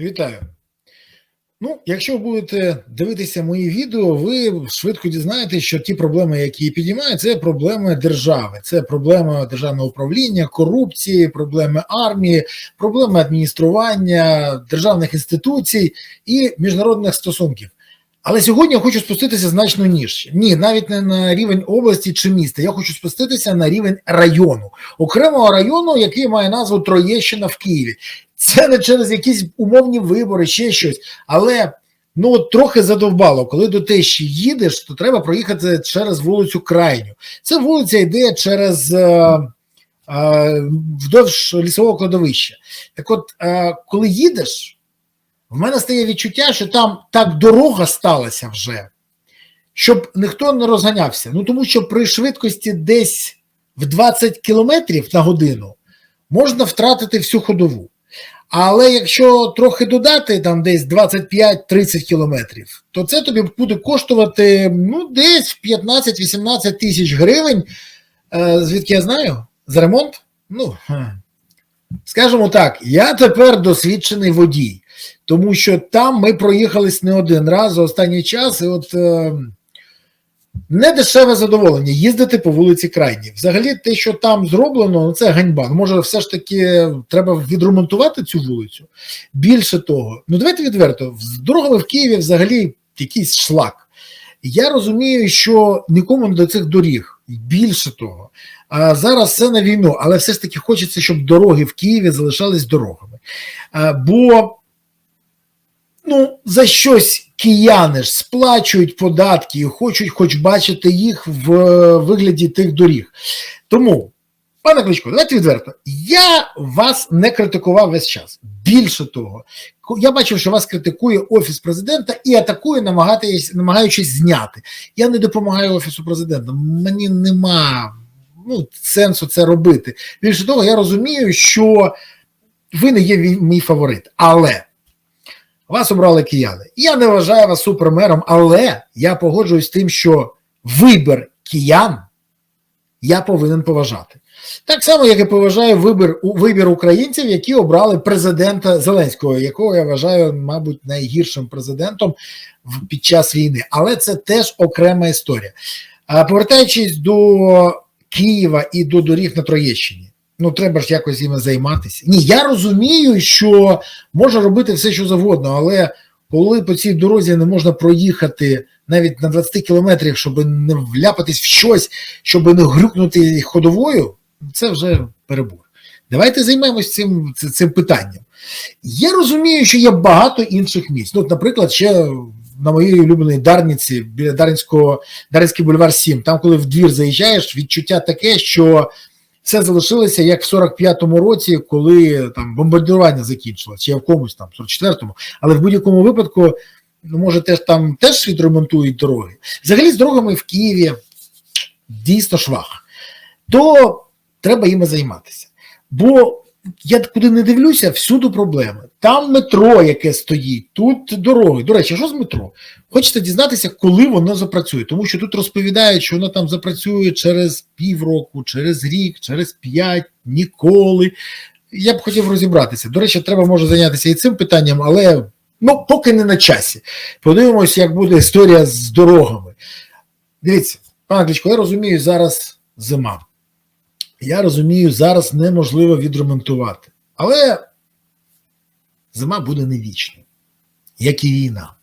Вітаю. Ну, якщо ви будете дивитися мої відео, ви швидко дізнаєтесь, що ті проблеми, які підіймають, це проблеми держави, це проблема державного управління, корупції, проблеми армії, проблеми адміністрування державних інституцій і міжнародних стосунків. Але сьогодні я хочу спуститися значно нижче. Ні, навіть не на рівень області чи міста. Я хочу спуститися на рівень району, окремого району, який має назву Троєщина в Києві. Це не через якісь умовні вибори, ще щось. Але ну от трохи задовбало. Коли до тещі їдеш, то треба проїхати через вулицю Крайню. Це вулиця йде через е, е, вдовж лісового кладовища. Так от, е, коли їдеш, в мене стає відчуття, що там так дорога сталася вже, щоб ніхто не розганявся. Ну тому що при швидкості десь в 20 кілометрів на годину можна втратити всю ходову. Але якщо трохи додати там десь 25-30 кілометрів, то це тобі буде коштувати ну, десь 15-18 тисяч гривень. Е, звідки я знаю? За ремонт? Ну, скажімо так, я тепер досвідчений водій, тому що там ми проїхались не один раз за останній час, і от е, не дешеве задоволення їздити по вулиці Крайній. Взагалі, те, що там зроблено, ну, це ганьба. Може, все ж таки треба відремонтувати цю вулицю. Більше того, ну давайте відверто, з дорогами в Києві взагалі якийсь шлак. Я розумію, що нікому не до цих доріг. Більше того, а зараз все на війну, але все ж таки хочеться, щоб дороги в Києві залишались дорогами. А, бо ну, за щось кияни ж сплачують податки і хочуть хоч бачити їх в вигляді тих доріг. Тому, пане Кличко, давайте відверто, я вас не критикував весь час. Більше того, я бачив, що вас критикує Офіс президента і атакує, намагаючись зняти. Я не допомагаю Офісу президента. Мені нема ну, сенсу це робити. Більше того, я розумію, що ви не є мій фаворит. Але. Вас обрали кияни. Я не вважаю вас супермером, але я погоджуюсь з тим, що вибір киян я повинен поважати. Так само, як і поважаю вибір вибір українців, які обрали президента Зеленського, якого я вважаю, мабуть, найгіршим президентом під час війни. Але це теж окрема історія. Повертаючись до Києва і до доріг на Троєщині. Ну, треба ж якось їм займатися. Ні, я розумію, що можна робити все, що завгодно, але коли по цій дорозі не можна проїхати навіть на 20 кілометрів, щоб не вляпатись в щось, щоб не грюкнути ходовою, це вже перебор. Давайте займемось цим цим питанням. Я розумію, що є багато інших місць. Ну, наприклад, ще на моїй улюбленій Дарниці, біля Дарницького, Дарницький бульвар 7, там, коли в двір заїжджаєш, відчуття таке, що все залишилося як в 45-му році, коли там бомбардування закінчилось, чи в комусь там, 44-му, але в будь-якому випадку, ну, може, теж там теж відремонтують дороги. Взагалі з дорогами в Києві дійсно швах, то треба їм займатися. Бо я куди не дивлюся, всюди проблеми. Там метро, яке стоїть, тут дороги. До речі, що з метро? Хочете дізнатися, коли воно запрацює, тому що тут розповідають, що воно там запрацює через півроку, через рік, через п'ять, ніколи. Я б хотів розібратися. До речі, треба може зайнятися і цим питанням, але ну, поки не на часі. Подивимось, як буде історія з дорогами. Дивіться, пане Кличко, я розумію, зараз зима. Я розумію, зараз неможливо відремонтувати. Але зима буде не вічна, як і війна.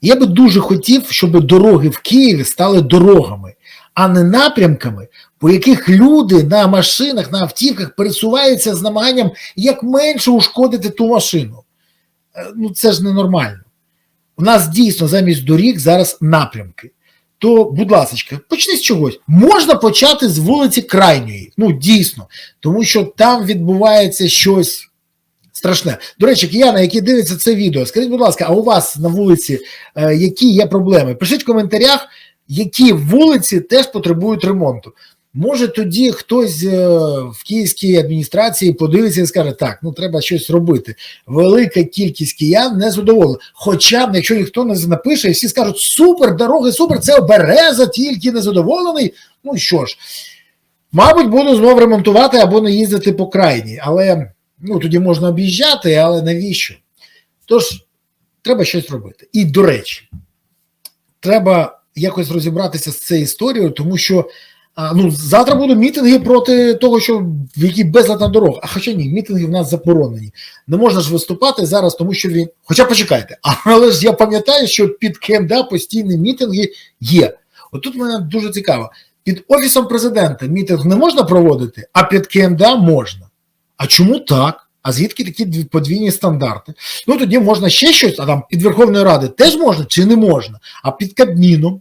Я би дуже хотів, щоб дороги в Києві стали дорогами, а не напрямками, по яких люди на машинах, на автівках пересуваються з намаганням як менше ушкодити ту машину. Ну це ж ненормально. У нас дійсно замість доріг зараз напрямки то, будь ласка, почни з чогось. Можна почати з вулиці Крайньої. Ну, дійсно, тому що там відбувається щось страшне. До речі, кияни, які дивляться це відео, скажіть, будь ласка, а у вас на вулиці е, які є проблеми? Пишіть в коментарях, які вулиці теж потребують ремонту. Може тоді хтось е, в київській адміністрації подивиться і скаже, так, ну треба щось робити. Велика кількість киян не задоволена. Хоча б, якщо ніхто не напише, і всі скажуть, супер, дороги, супер, це береза, тільки незадоволений. Ну що ж, мабуть, буду знову ремонтувати або не їздити по крайній, але ну тоді можна об'їжджати, але навіщо? Тож треба щось робити. І до речі, треба якось розібратися з цією історією, тому що ну, завтра будуть мітинги проти того, що в якій безлад на дорог. А хоча ні, мітинги в нас заборонені. Не можна ж виступати зараз, тому що він. Хоча почекайте, але ж я пам'ятаю, що під КМДА постійні мітинги є. Отут мене дуже цікаво. Під офісом президента мітинг не можна проводити, а під КМДА можна. А чому так? А звідки такі дві- подвійні стандарти? Ну тоді можна ще щось, а там під Верховною Ради теж можна чи не можна, а під Кабміном.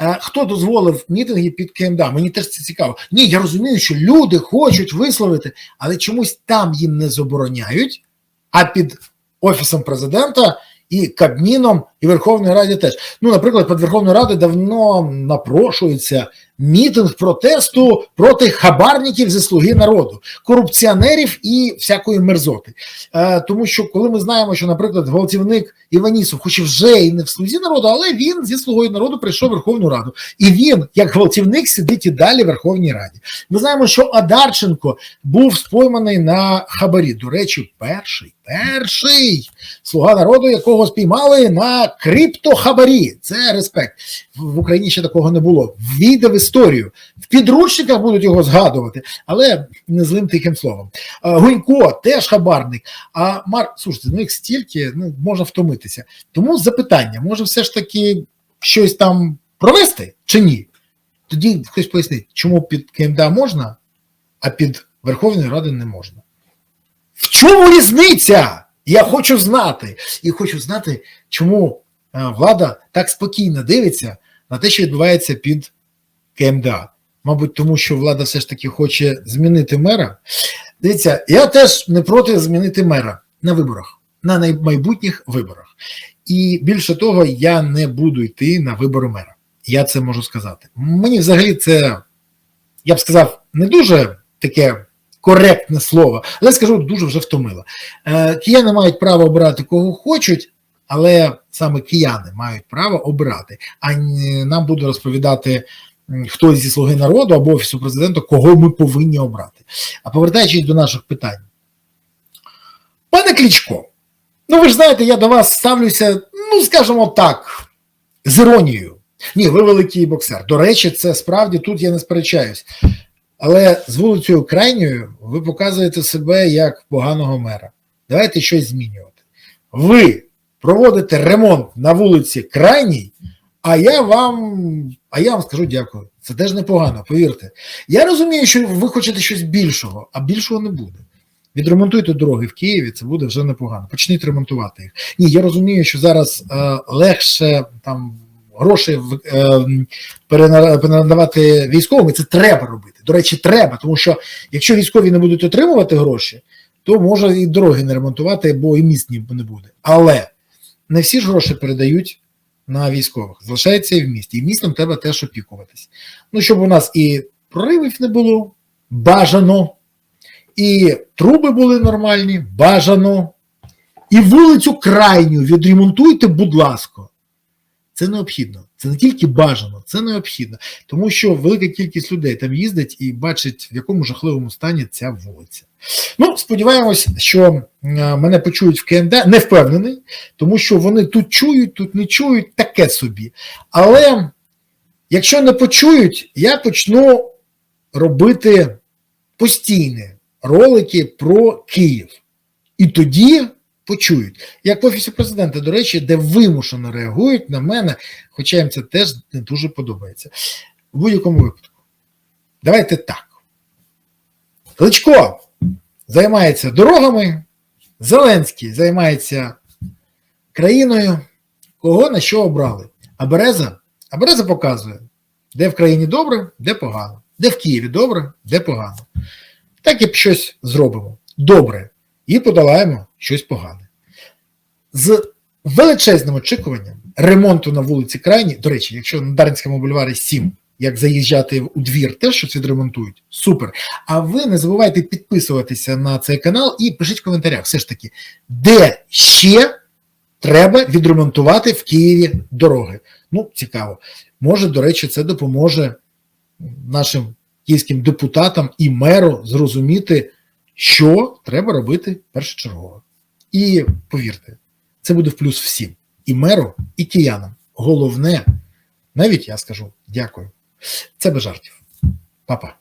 Е, Хто дозволив мітинги під КМДА? Мені теж це цікаво. Ні, я розумію, що люди хочуть висловити, але чомусь там їм не забороняють, а під офісом президента і Кабміном, і Верховною Раді теж. Ну, наприклад, під Верховною Радою давно напрошується мітинг протесту проти хабарників зі слуги народу, корупціонерів і всякої мерзоти. Е, тому що коли ми знаємо, що, наприклад, гвалтівник Іванісов, хоч і вже і не в слузі народу, але він зі слугою народу прийшов в Верховну Раду, і він, як гвалтівник, сидить і далі в Верховній Раді. Ми знаємо, що Адарченко був спойманий на хабарі. До речі, перший, перший слуга народу, якого спіймали на криптохабарі. Це респект. В Україні ще такого не було. Війде в історію. В підручниках будуть його згадувати, але не злим тихим словом. Гунько теж хабарник. А Марк, слушайте, ну їх стільки ну, можна втомитися. Тому запитання: може, все ж таки щось там провести чи ні? Тоді хтось пояснить, чому під КМДА можна, а під Верховною Радою не можна. В чому різниця? Я хочу знати. І хочу знати, чому е, влада так спокійно дивиться на те, що відбувається під КМДА. Мабуть, тому що влада все ж таки хоче змінити мера. Дивіться, я теж не проти змінити мера на виборах, на майбутніх виборах. І більше того, я не буду йти на вибори мера. Я це можу сказати. Мені взагалі це, я б сказав, не дуже таке коректне слово, але скажу, дуже вже втомило. Е, Кияни мають право обирати кого хочуть, але саме кияни мають право обирати, а нам буде розповідати хтось зі слуги народу або офісу президента, кого ми повинні обрати. А повертаючись до наших питань, пане Клічко, ну ви ж знаєте, я до вас ставлюся, ну скажімо так, з іронією. Ні, ви великий боксер. До речі, це справді тут я не сперечаюсь. Але з вулицею крайньою ви показуєте себе як поганого мера. Давайте щось змінювати. Ви проводите ремонт на вулиці крайній, а я вам, а я вам скажу дякую. Це теж непогано, повірте. Я розумію, що ви хочете щось більшого, а більшого не буде. Відремонтуйте дороги в Києві, це буде вже непогано. Почніть ремонтувати їх. Ні, я розумію, що зараз е, легше там гроші в- е, перенадавати військовим, це треба робити. До речі, треба, тому що якщо військові не будуть отримувати гроші, то може і дороги не ремонтувати, бо і міст не буде. Але не всі ж гроші передають на військових. Залишається і в місті. І містом треба теж опікуватись. Ну, щоб у нас і проривів не було, бажано, і труби були нормальні, бажано, і вулицю крайню відремонтуйте, будь ласка. Це необхідно. Це не тільки бажано, це необхідно. Тому що велика кількість людей там їздить і бачить, в якому жахливому стані ця вулиця. Ну, сподіваємось, що мене почують в КНД, не впевнений, тому що вони тут чують, тут не чують, таке собі. Але якщо не почують, я почну робити постійні ролики про Київ. І тоді почують. Як в Офісі президента, до речі, де вимушено реагують на мене, хоча їм це теж не дуже подобається. В будь-якому випадку. Давайте так. Кличко займається дорогами, Зеленський займається країною, кого на що обрали. А Береза, а Береза показує, де в країні добре, де погано, де в Києві добре, де погано. Так і щось зробимо добре і подолаємо щось погане. З величезним очікуванням ремонту на вулиці Крайній, до речі, якщо на Дарницькому бульварі 7, як заїжджати у двір, теж щось відремонтують, супер. А ви не забувайте підписуватися на цей канал і пишіть в коментарях, все ж таки, де ще треба відремонтувати в Києві дороги. Ну, цікаво. Може, до речі, це допоможе нашим київським депутатам і меру зрозуміти, що треба робити першочергово. І повірте, це буде в плюс всім. І меру, і киянам. Головне, навіть я скажу дякую. Це без жартів. Па-па.